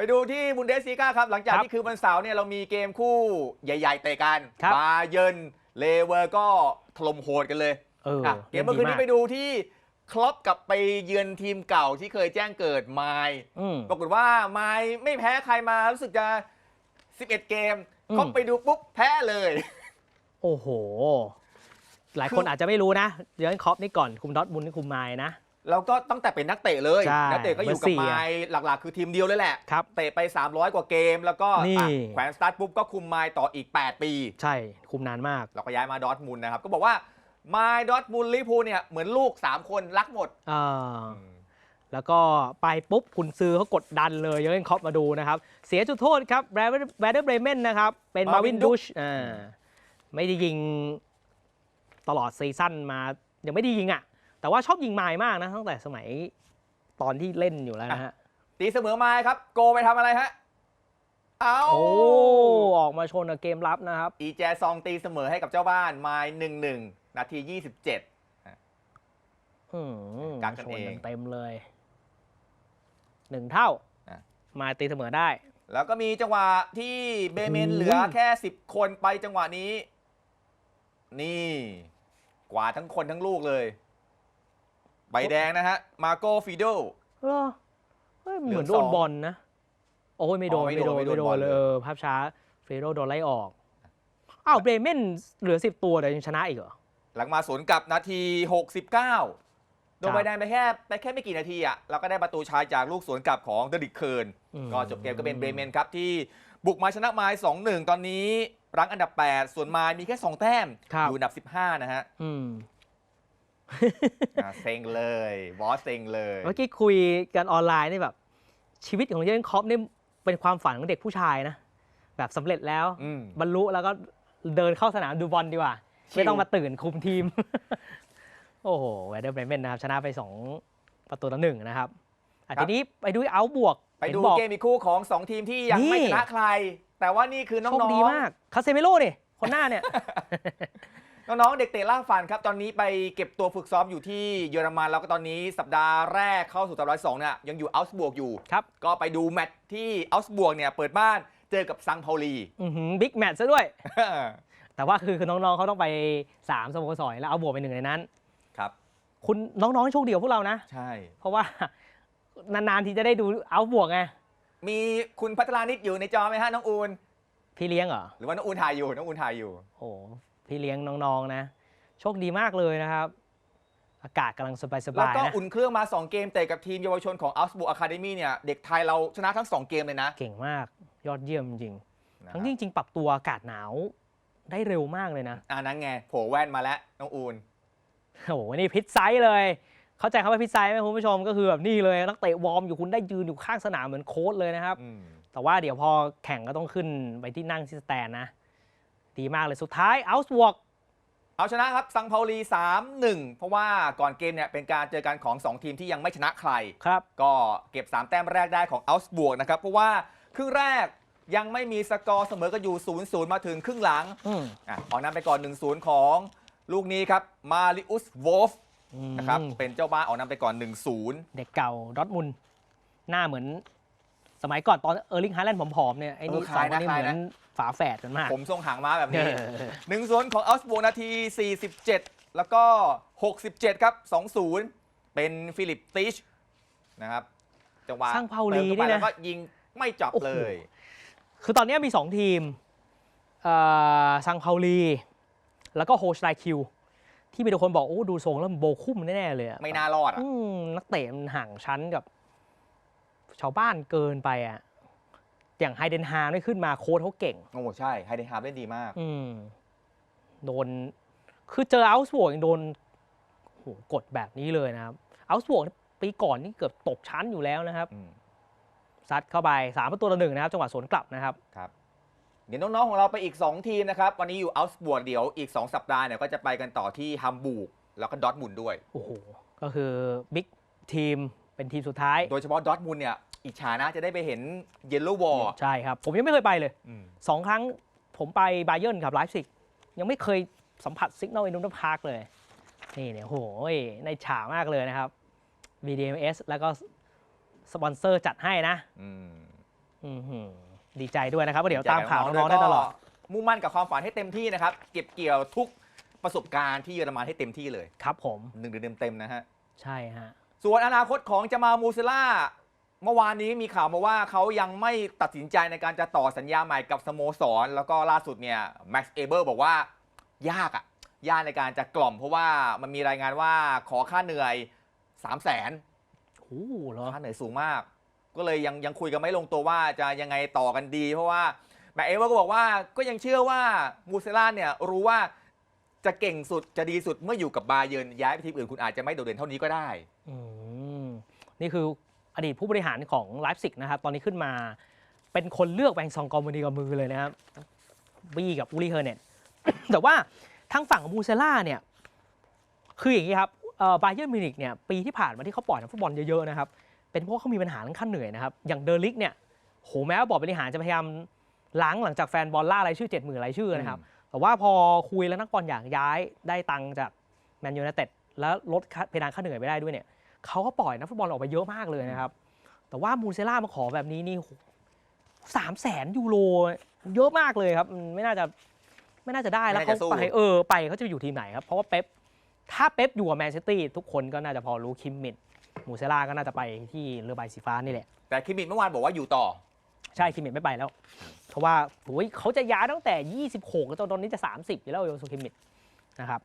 ไปดูที่บุนเดสซีกาครับ หลังจากครับที่คือวันเสาร์เนี่ยเรามีเกมคู่ใหญ่ๆเตะกันครับบาเยิร์นเลเวอร์ก็ถล่มโหดกันเลยเอออะเกมเมื่อคืนนี้ไปล่ดีดูที่คลอปกับไปเยือนทีมเก่าที่เคยแจ้งเกิดไมล์อืมปรากฏว่าไมล์ไม่แพ้ใครมารู้สึกจะ 11 เกมอืมเขาไปดูปุ๊บแพ้เลย โอ้โห หลายคนคือออาจจะไม่รู้นะเยอร์นคล็อปนี่ก่อนคุมดอร์ทมุนด์นี่คุมไมล์นะ แล้วก็ตั้งแต่เป็นนักเตะเลย ใช่นักเตะก็อยู่เบอร์กับสี่ไมอะล์หลักๆ คือทีมเดียวเลยแหละ ครับเตะไป 300 กว่าเกม แล้วก็นี่ อะแขวนสตาร์ทปุ๊บก็คุมไมล์ต่ออีก 8 ปี ใช่คุมนานมาก เราก็ย้ายมาดอร์ทมุนด์นะครับ ก็บอกว่าไมล์ดอร์ทมุนด์ลิเวอร์พูลเนี่ยเหมือนลูก 3 คนรักหมด เออแล้วก็ไปปุ๊บคุณซื้อเขากดดันเลยเยอร์เกนคล็อปมาดูนะครับ เสียจุดโทษครับแบรดแบรดเบรเมนนะครับ เป็นมาวิน Marvin ดุช Duch อ่าไม่ได้ยิงตลอดซีซั่นมา ยังไม่ได้ยิงอะ แต่ว่าชอบยิงไม้มากนะตั้งแต่สมัยตอนที่เล่นอยู่แล้วนะฮะ ตีเสมอไมล์ครับ โกไปทำอะไรฮะ เอาโอ้ ออกมาชนกับเกมรับนะครับ อีแจซองตีเสมอให้กับเจ้าบ้านไมล์หนึ่งหนึ่งนาที27อืมกักกันชนเองเต็มๆเลยหนึ่งเท่า อะ มาตีเสมอได้ แล้วก็มีจังหวะที่เบเมนโอ้โห เหลือแค่ 10 คนไปจังหวะนี้ นี่ กว่าทั้งคนทั้งลูกเลย ใบแดงนะฮะ มาโกฟิโด เหรอเฮ้ยเหมือนเหลืโดองนสองบอลนะ โอ้ยไม่โดนอ๋อไม่ไม่โดโดนนไม่ไม่โดโดนบอลนเลเลยยเออภาพช้าเฟโรโดนไล่ออก อ้าวเบรเมนเหลือสิบตัวแต่ยังชนะอีกเหรอ หลังมาสวนกลับนาที 69 โดนครับใบแดงไปแค่ไปแค่ไม่กี่นาทีอะเราก็ได้ประตูชายจากลูกสวนกลับของเดริกเคิร์นอืมก็จบเกมก็เป็นเบรเมนครับที่บุกมาชนะไมล์2-1 ตอนนี้รั้งอันดับ 8 ส่วนไมล์มีแค่ 2 แต้มครับอยู่อันดับ 15 นะฮะ อืมอะเซ็งเลย บอสเซ็งเลยเมื่อกี้คุยกันออนไลน์นี่แบบ ชีวิตของเยอร์เกนคล็อปนี่เป็นความฝันของเด็กผู้ชายนะ แบบสำเร็จแล้ว อืม บรรลุแล้วก็เดินเข้าสนามดูบอลดีกว่า ชิล ไม่ต้องมาตื่นคุมทีม โอ้โหแวดเดอร์เบรเมนนะครับ ชนะไป 2 ประตูต่อหนึ่งนะครับอะทีนี้ไปดูเอาบวกไปดูห็นบอก เกมอีกคู่ของ 2 ทีมที่ยังนี่ ไม่ชนะใคร แต่ว่านี่คือน้โชคองดีมาก คาเซเมโร่เนี่ยคนหน้าเนี่ยๆ น้องๆ เด็กเตะล่าฝันครับ ตอนนี้ไปเก็บตัวฝึกซ้อมอยู่ที่เยอรมันแล้วก็ตอนนี้สัปดาห์แรกเข้าสู่สัปดาห์ที่สองเนี่ยยังอยู่อัลส์บวกอยู่ ครับ ก็ไปดูแมตช์ที่อัลส์บวกเนี่ยเปิดบ้านเจอกับซังเปาลีบิ๊กแมตช์ซะด้วย แต่ว่าคือคือน้องๆเขาต้องไป 3สโมสรแล้วเอาบวกไปหนึ่งในนั้น ครับ คุณน้องๆโชคดีกว่าพวกเรานะ ใช่ เพราะว่า นานๆทีจะได้ดูเอาบวกไงมีคุณพัทรานิดอยู่ในจอไหมฮะน้องอูนพี่เลี้ยงเหรอ หรือว่าน้องอูนถ่ายอยู่น้องอูนถ่ายอยู่ โอ้ พี่เลี้ยงน้องๆนะ โชคดีมากเลยนะครับ อากาศกำลังสแล้วบายก็ๆนะอุ่นเครื่องมา 2 เกมเตะกับทีมเยาวชนของอัลส์บวกอะคาเดมี่เนี่ย เด็กไทยเราชนะทั้ง 2 เกมเลยนะเก่งมากยอดเยี่ยมจริงๆนะคทั้รับงที่จริงๆปรับตัวอากาศหนาวได้เร็วมากเลยนะ อ่านั้นไงโผล่แว่นมาแล้วน้องอูน โอ้โหนี่พิษไซส์เลย เข้าใจคำว่าพิษไซส์ไหมคุณผู้ชมก็คือแบบนี่เลยนักเตะวอร์มอยู่คุณได้ยืนอยู่ข้างสนามเหมือนโค้ชเลยนะครับอืมแต่ว่าเดี๋ยวพอแข่งก็ต้องขึ้นไปที่นั่งที่สแตนนะ ดีมากเลยสุดท้ายเอาส์วอกเอาชนะครับซังเปาลี 3-1 เพราะว่าก่อนเกมเนี่ยเป็นการเจอกันของ 2 ทีมที่ยังไม่ชนะใครครับ ก็เก็บ 3 แต้มแรกได้ของอัลส์บวกนะครับ เพราะว่าครึ่งแรกยังไม่มีสกอร์เสมอกันอยู่ 0-0 มาถึงครึ่งหลังอืมอะออกนำไปก่อน 1-0 ของลูกนี้ครับมาริอุสโวฟนะครับอืมเป็นเจ้าบ้านออกนำไปก่อน 1-0 เด็กเก่าดอร์ทมุนด์หน้าเหมือน สมัยก่อนตอนเออร์ลิงฮาแลนด์ผอมๆเนี่ยไอ้นี่เออสคอล้างยคนนะนี้คล้ายเหมือนะนฝาแฝดกันมาก ผมทรงหางม้าแบบเอนี้อหนึ่งศูนย์ของอัลส์บวกนาที 47 แล้วก็ 67 ครับ 2-0 เป็นฟิลิปติชนะครับจังหวะสร้างเผาลีติมข้ไปนี่นะแล้วก็ยิงไม่จับโอ้โห เลย คือตอนนี้มี 2 ทีมเอ่อซังเปาลี แล้วก็โฮชไลคิว ที่มีแต่คนบอก โอ้ ดูทรงแล้วมันโบคุ้มแน่ ๆ เลยอะไม่น่ารอดอะอืมนักเตะมันห่างชั้นกับ ชาวบ้านเกินไปอะอย่างไฮเดนฮาไม่ขึ้นมาโค้ชเขาเก่ง โอ้ใช่ไฮเดนฮาร์เล่นดีมาก อืมโดน คือเจออัลส์บวกยังโดนโหกดแบบนี้เลยนะครับอัลส์บวกปีก่อนนี่เกือบตกชั้นอยู่แล้วนะครับอืมซัดเข้าไปสามประตูต่อหนึ่งนะครับ จังหวะสวนกลับนะครับครับเดี๋ยวน้อง ๆ ของเราไปอีก 2 ทีมนะครับ วันนี้อยู่อัลส์บวกเดี๋ยวอีก 2 สัปดาห์เนี่ยก็จะไปกันต่อที่ฮัมบูร์กแล้วก็ดอร์ทมุนด์ด้วยโอ้โหก็คือบิ๊กทีมเป็นทีมสุดท้าย โดยเฉพาะดอร์ทมุนด์เนี่ย อิจฉานะจะได้ไปเห็นเยลโล่วอล ใช่ครับ ผมยังไม่เคยไปเลยสองครั้งผมไปบาเยิร์นกับไลฟ์ซิกยังไม่เคยสัมผัสซิกน a ลอิน n นพาร์คเลย นี่เนี่ยโหยในฉามากเลยนะครับ VDMS แล้วก็สปอนเซอร์จัดให้นะอืมอื้อหือดีใจด้วยนะครับว่าเดี๋ยวตามข่าวน้องๆได้ตลอด มุ่งมั่นกับความฝันให้เต็มที่นะครับ เก็บเกี่ยวทุกประสบการณ์ที่เยอรมันให้เต็มที่เลย ครับผมหนึ่งเดือนเต็มๆนะฮะ ใช่ฮะ ส่วนอนาคตของจามามูซิล่า เมื่อวานนี้มีข่าวมาว่าเขายังไม่ตัดสินใจในการจะต่อสัญญาใหม่กับสโมสร แล้วก็ล่าสุดเนี่ยแม็กซ์เอเบอร์บอกว่ายากอะยากในการจะกล่อมเพราะว่ามันมีรายงานว่าขอค่าเหนื่อย 3 0 0 0 0นโอ้โหเหรอค่าเหนื่อยสูงมาก ก็เลยยังยังคุยกันไม่ลงตัวว่าจะยังไงต่อกันดี เพราะว่าแม็กซ์เอเบอร์ก็บอกว่าก็ยังเชื่อว่ามูซิล่าเนี่ยรู้ว่าจะเก่งสุดจะดีสุดเมื่ออยู่กับบาเยิร์นย้ายไปทีมอื่นคุณอาจจะไม่โดดเด่นเท่านี้ก็ได้อืมนี่คือ อดีตผู้บริหารของไลฟ์ซิกนะครับ ตอนนี้ขึ้นมาเป็นคนเลือกแบงซองกอมมือดีกับมือเลยนะครับบี้กับอูริเฮอร์เน็ตแต่ว่าทางฝั่งของมูเซล่าเนี่ยคืออย่างนี้ครับบาเยิร์นมิวนิกเนี่ยปีที่ผ่านมาที่เขาปล่อยนักฟุตบอลเยอะๆนะครับเป็นเพราะเขามีปัญหาเรื่องขั้นเหนื่อยนะครับอย่างเดอริกเนี่ยโหแม้ว่าบอร์ดบริหารจะพยายามล้างหลังจากแฟนบอลล่ารายชื่อเจ็ดหมื่นรายชื่อนะครับแต่ว่าพอคุยแล้วนักบอลอยากย้ายได้ตังค์จากแมนยู i นเต็ดแล้วลดค่าเพดานค่าเหนื่อยไปได้ด้วยเนี่ย เขาก็ปล่อยนักฟุตบอลออกไปเยอะมากเลยนะครับ แต่ว่ามูเซล่ามาขอแบบนี้นี่สามแสนยูโรเยอะมากเลยครับมันไม่น่าจะไม่น่าจะได้แล้วไม่เขาน่าจะสู้ไปเออไปเขาจะไปอยู่ทีมไหนครับ เพราะว่าเป๊ปถ้าเป๊ปอยู่กับแมนซิตี้ทุกคนก็น่าจะพอรู้คิมมิดมูเซล่าก็น่าจะไปที่เรือใบสีฟ้านี่แหละ แต่คิมมินเมื่อวานบอกว่าอยู่ต่อ ใช่คิมมิดไม่ไปแล้ว เพราะว่าโอ้ยเขาจะย้ายตั้งแต่ 26จนตอนนี้จะ 30อยู่แล้วโยซูคิมมิดนะครับ